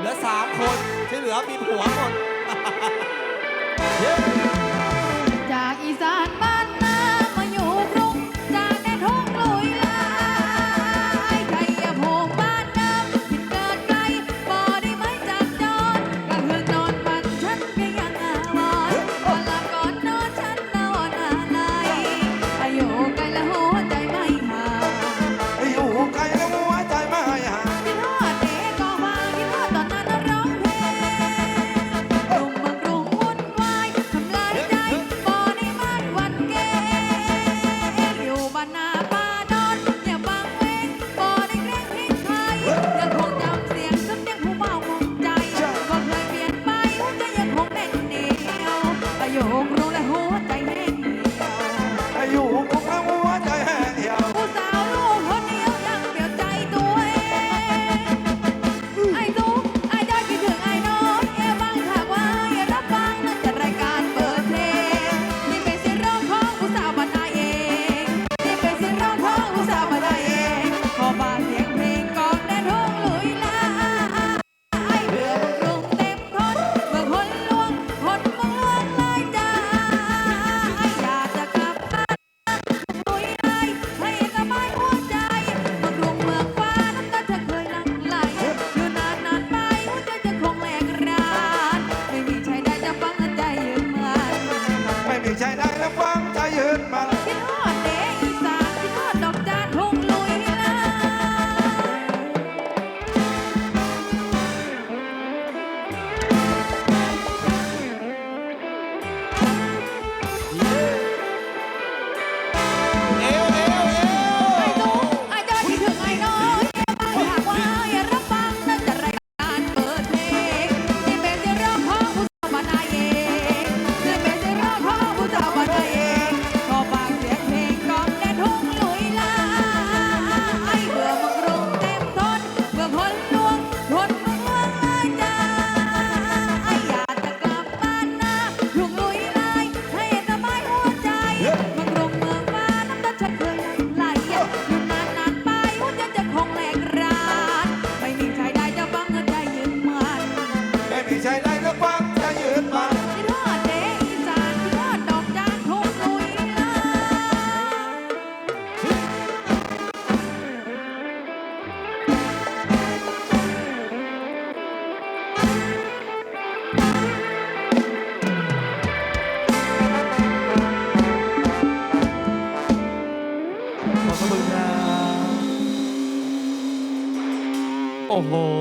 เหลือสามคนที่เหลือมีผัวหมด 带来了光 ใช่ได้ก็ฟังจยืนมันคิดฮอดเด้านคิดฮอดดอกจานทุกลุยลยขอบคุรับโอ้โห